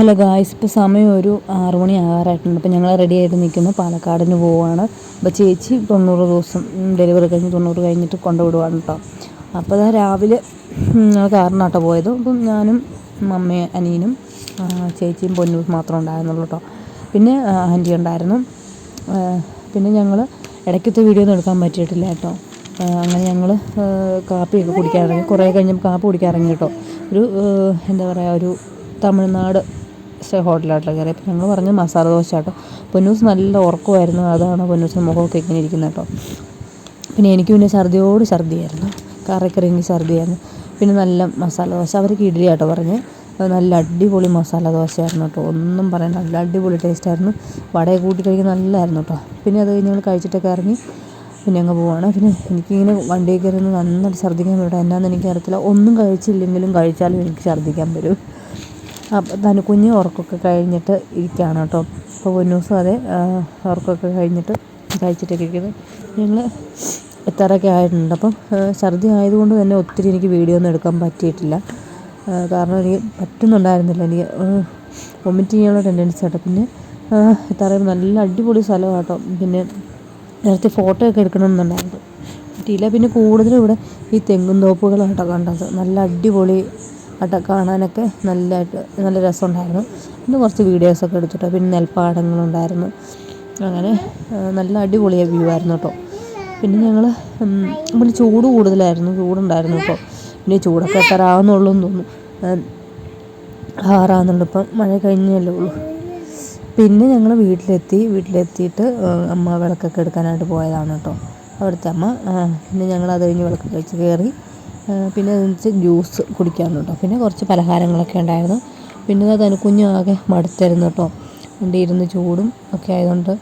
Hello guys ഇപ്പോൾ സമയം ഒരു ആറു മണി ആറായിട്ടുണ്ട്. അപ്പോൾ ഞങ്ങൾ റെഡി ആയിട്ട് നിൽക്കുന്നു. പാലക്കാടിന് പോവുകയാണ് അപ്പോൾ ചേച്ചി തൊണ്ണൂറ് ദിവസം ഡെലിവറി കഴിഞ്ഞ് തൊണ്ണൂറ് കഴിഞ്ഞിട്ട് കൊണ്ടുവിടുവാണ് കേട്ടോ അപ്പോൾ അതാ രാവിലെ ഞങ്ങൾ കാറിനാട്ടോ പോയത്. അപ്പം ഞാനും മമ്മയും അനിയനും ചേച്ചിയും പൊന്നും മാത്രം ഉണ്ടായിരുന്നുള്ളൂ കേട്ടോ പിന്നെ ആന്റി ഉണ്ടായിരുന്നു. പിന്നെ ഞങ്ങൾ ഇടയ്ക്കത്തെ വീഡിയോ ഒന്നും എടുക്കാൻ പറ്റിയിട്ടില്ല കേട്ടോ അങ്ങനെ ഞങ്ങൾ കാപ്പിയൊക്കെ കുടിക്കാൻ ഇറങ്ങി കുറേ കഴിഞ്ഞപ്പോൾ കാപ്പി കുടിക്കാൻ ഇറങ്ങി കേട്ടോ ഒരു എന്താ പറയുക ഒരു തമിഴ്നാട് ഹോട്ടലായിട്ടുള്ള കയറി അപ്പോൾ ഞങ്ങൾ പറഞ്ഞ മസാല ദോശ കേട്ടോ പൊന്നൂസ് നല്ല ഉറക്കമായിരുന്നു. അതാണ് പൊന്നൂസ് മുഖമൊക്കെ ഇങ്ങനെ ഇരിക്കുന്നത് കേട്ടോ. പിന്നെ എനിക്ക് പിന്നെ ഛർദിയോട് ഛർദിയായിരുന്നു. കറിക്കറിയെങ്കിൽ ഛർദിയായിരുന്നു. പിന്നെ നല്ല മസാല ദോശ. അവർക്ക് ഇഡ്ഡലി കേട്ടോ പറഞ്ഞ്. നല്ല അടിപൊളി മസാല ദോശയായിരുന്നു കേട്ടോ. ഒന്നും പറയണ്ട നല്ല അടിപൊളി ടേസ്റ്റായിരുന്നു. വടയെ കൂട്ടി കഴിക്കാൻ നല്ലതായിരുന്നു കേട്ടോ. പിന്നെ അത് കഴിഞ്ഞ് ഞങ്ങൾ കഴിച്ചിട്ടൊക്കെ ഇറങ്ങി പിന്നെ അങ്ങ് പോവാണ്. പിന്നെ എനിക്കിങ്ങനെ വണ്ടിയിൽ കയറി നിന്ന് നന്നായിട്ട് ഛർദ്ദിക്കാൻ വരും എന്നാന്ന് എനിക്കറിയത്തില്ല. ഒന്നും കഴിച്ചില്ലെങ്കിലും കഴിച്ചാലും എനിക്ക് ഛർദ്ദിക്കാൻ വരും. തന്നെ കുഞ്ഞ് ഉറക്കമൊക്കെ കഴിഞ്ഞിട്ട് ഇരിക്കുകയാണ് കേട്ടോ. അപ്പോൾ പൊന്നൂസും അതെ ഉറക്കമൊക്കെ കഴിഞ്ഞിട്ട് കഴിച്ചിട്ടൊക്കെ ഇരിക്കുന്നത്. ഞങ്ങൾ എത്താറൊക്കെ ആയിട്ടുണ്ട്. അപ്പം ഛർദി ആയതുകൊണ്ട് തന്നെ ഒത്തിരി എനിക്ക് വീഡിയോ ഒന്നും എടുക്കാൻ പറ്റിയിട്ടില്ല. കാരണം എനിക്ക് പറ്റുന്നുണ്ടായിരുന്നില്ല. എനിക്ക് വൊമിറ്റ് ചെയ്യാനുള്ള ടെൻഡൻസി കേട്ടോ പിന്നെ എത്താറയും നല്ല അടിപൊളി സ്ഥലമാണ് കേട്ടോ പിന്നെ നേരത്തെ ഫോട്ടോ ഒക്കെ എടുക്കണമെന്നുണ്ടായിരുന്നു. പറ്റിയില്ല. പിന്നെ കൂടുതലും ഇവിടെ ഈ തെങ്ങും തോപ്പുകളാട്ടോ കണ്ടത്. നല്ല അടിപൊളി ആട്ടോ കാണാനൊക്കെ നല്ലതായിട്ട് നല്ല രസമുണ്ടായിരുന്നു. പിന്നെ കുറച്ച് വീഡിയോസൊക്കെ എടുത്തിട്ടോ. പിന്നെ നെൽപ്പാടങ്ങളുണ്ടായിരുന്നു. അങ്ങനെ നല്ല അടിപൊളി വ്യൂ ആയിരുന്നു കേട്ടോ. പിന്നെ ഞങ്ങൾ പിന്നെ ചൂട് കൂടുതലായിരുന്നു. ചൂടുണ്ടായിരുന്നു ഇപ്പോൾ പിന്നെ ചൂടൊക്കെ എത്ര എന്ന് തോന്നുന്നു. ആറാന്നുള്ളു ഇപ്പം മഴ കഴിഞ്ഞല്ലേ ഉള്ളൂ. പിന്നെ ഞങ്ങൾ വീട്ടിലെത്തി. വീട്ടിലെത്തിയിട്ട് അമ്മ വിളക്കൊക്കെ എടുക്കാനായിട്ട് പോയതാണ് കേട്ടോ. അവിടുത്തെ അമ്മ പിന്നെ ഞങ്ങൾ അത് കഴിഞ്ഞ് വിളക്കൊക്കെ വെച്ച് കയറി. പിന്നെ അതെന്ന് ജ്യൂസ് കുടിക്കാറുണ്ട്. കേട്ടോ പിന്നെ കുറച്ച് പലഹാരങ്ങളൊക്കെ ഉണ്ടായിരുന്നു. പിന്നെ അത് കുഞ്ഞാകെ മടുത്തായിരുന്നു കേട്ടോ. വണ്ടി ഇരുന്ന് ചൂടും ഒക്കെ ആയതുകൊണ്ട്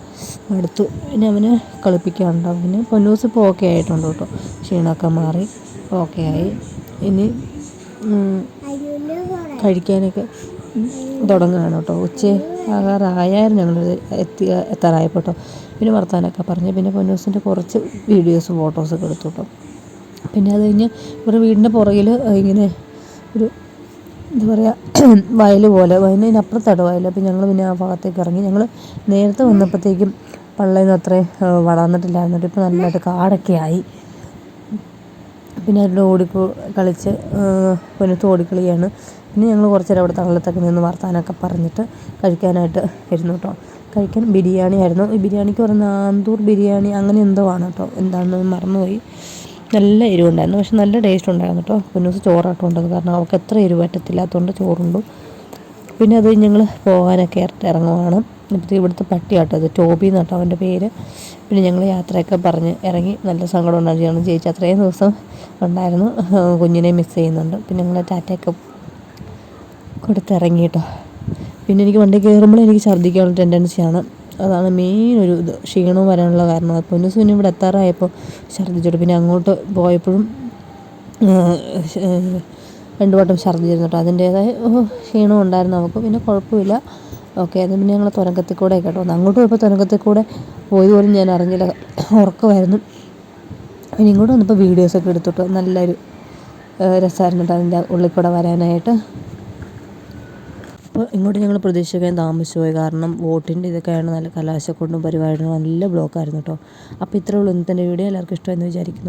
മടുത്തു. പിന്നെ അവന് കളിപ്പിക്കാറുണ്ട്. പിന്നെ പൊന്നൂസ് ഇപ്പോൾ ഓക്കെ ആയിട്ടുണ്ട് കേട്ടോ. ക്ഷീണമൊക്കെ മാറി ഓക്കെ ആയി. ഇനി കഴിക്കാനൊക്കെ തുടങ്ങുകയാണ് കേട്ടോ. ഉച്ച ആകാറായായിരുന്നു ഞങ്ങൾ എത്തി എത്താറായപ്പോൾ കേട്ടോ. പിന്നെ വർത്താനൊക്കെ പറഞ്ഞ്. പിന്നെ പൊന്നൂസിന്റെ കുറച്ച് വീഡിയോസ് ഫോട്ടോസൊക്കെ എടുത്തു കേട്ടോ. പിന്നെ അത് കഴിഞ്ഞ് ഇവരുടെ വീടിന്റെ പുറകിൽ ഇങ്ങനെ ഒരു എന്താ പറയുക വയൽ പോലെ. വയലിനപ്പുറത്താണ് വയൽ അപ്പോൾ ഞങ്ങൾ പിന്നെ ആ ഭാഗത്തേക്ക് ഇറങ്ങി. ഞങ്ങൾ നേരത്തെ വന്നപ്പോഴത്തേക്കും പള്ളയിൽ നിന്ന് അത്രയും വളർന്നിട്ടില്ലായിരുന്നു. ഇപ്പോൾ നല്ലതായിട്ട് കാടൊക്കെ ആയി. പിന്നെ അവരുടെ ഓടിപ്പോ കളിച്ച് പിന്നെ ഓടിക്കളിയാണ് പിന്നെ ഞങ്ങൾ കുറച്ച് നേരം അവിടെ തള്ളത്തൊക്കെ നിന്ന് വർത്താനൊക്കെ പറഞ്ഞിട്ട് കഴിക്കാനായിട്ട് ഇരുന്നു കേട്ടോ. കഴിക്കാൻ ബിരിയാണി ആയിരുന്നു ഈ ബിരിയാണിക്ക് പറയുന്ന ആന്തൂർ ബിരിയാണി അങ്ങനെ എന്തോ ആണ് കേട്ടോ. എന്താണെന്ന് മറന്നുപോയി. നല്ല എരിവുണ്ടായിരുന്നു. പക്ഷെ നല്ല ടേസ്റ്റ് ഉണ്ടായിരുന്നു കേട്ടോ പൊന്നൂസ് ചോറാട്ടം ഉണ്ടെന്ന് കാരണം അവൾക്ക് എത്ര എരിവ് പറ്റത്തില്ലാത്തതുകൊണ്ട് ചോറുണ്ടു. പിന്നെ അത് ഞങ്ങൾ പോകാനൊക്കെ ഇറ- ഇറങ്ങുവാണ്. ഇപ്പോഴത്തെ ഇവിടുത്തെ പട്ടിയാട്ടോ അത്. ടോബി എന്നാട്ടോ അവന്റെ പേര്. പിന്നെ ഞങ്ങൾ യാത്രയൊക്കെ പറഞ്ഞ് ഇറങ്ങി നല്ല സങ്കടം ഉണ്ടായിരുന്നു. ചേച്ചി അത്രയും ദിവസം ഉണ്ടായിരുന്നു. കുഞ്ഞിനെ മിസ് ചെയ്യുന്നുണ്ട്. പിന്നെ ഞങ്ങൾ ടാറ്റയൊക്കെ കൊടുത്തിറങ്ങി കേട്ടോ പിന്നെ എനിക്ക് വണ്ടി കയറുമ്പോൾ എനിക്ക് ഛർദ്ദിക്കാനുള്ള ടെൻഡൻസിയാണ് അതാണ് മെയിൻ ഒരു ഇത്. ക്ഷീണവും വരാനുള്ള കാരണം സുനി ഇവിടെ എത്താറായപ്പോൾ ഛർദ്ദിച്ചിട്ട് പിന്നെ അങ്ങോട്ട് പോയപ്പോഴും രണ്ട് വട്ടം ഛർദ്ദിച്ചിരുന്നു കേട്ടോ. അതിന്റേതായ ക്ഷീണം ഉണ്ടായിരുന്നു നമുക്ക്. പിന്നെ കുഴപ്പമില്ല. ഓക്കെ അത് പിന്നെ ഞങ്ങൾ തുരങ്കത്തിൽ കൂടെ കേട്ടോ. അങ്ങോട്ട് പോയപ്പോൾ തുരങ്കത്തിൽ കൂടെ പോയി പോലും ഞാൻ അറിഞ്ഞില്ല. ഉറക്കമായിരുന്നു. പിന്നെ ഇങ്ങോട്ട് വന്നപ്പോൾ വീഡിയോസൊക്കെ എടുത്തിട്ട് നല്ലൊരു രസമായിരുന്നു കേട്ടോ അതിന്റെ ഉള്ളിൽ കൂടെ വരാനായിട്ട്. അപ്പോൾ ഇങ്ങോട്ട് ഞങ്ങൾ പ്രതീക്ഷിക്കാൻ താമസിച്ചു പോയി. കാരണം വോട്ടിന്റെ ഇതൊക്കെയാണ് നല്ല കലാശക്കൊണ്ടും പരിപാടികളും നല്ല ബ്ലോക്കായിരുന്നു കേട്ടോ. അപ്പോൾ ഇത്രേ ഉള്ളൂ ഇന്നത്തെ വീഡിയോ. എല്ലാവർക്കും ഇഷ്ടമെന്ന് വിചാരിക്കുന്നു.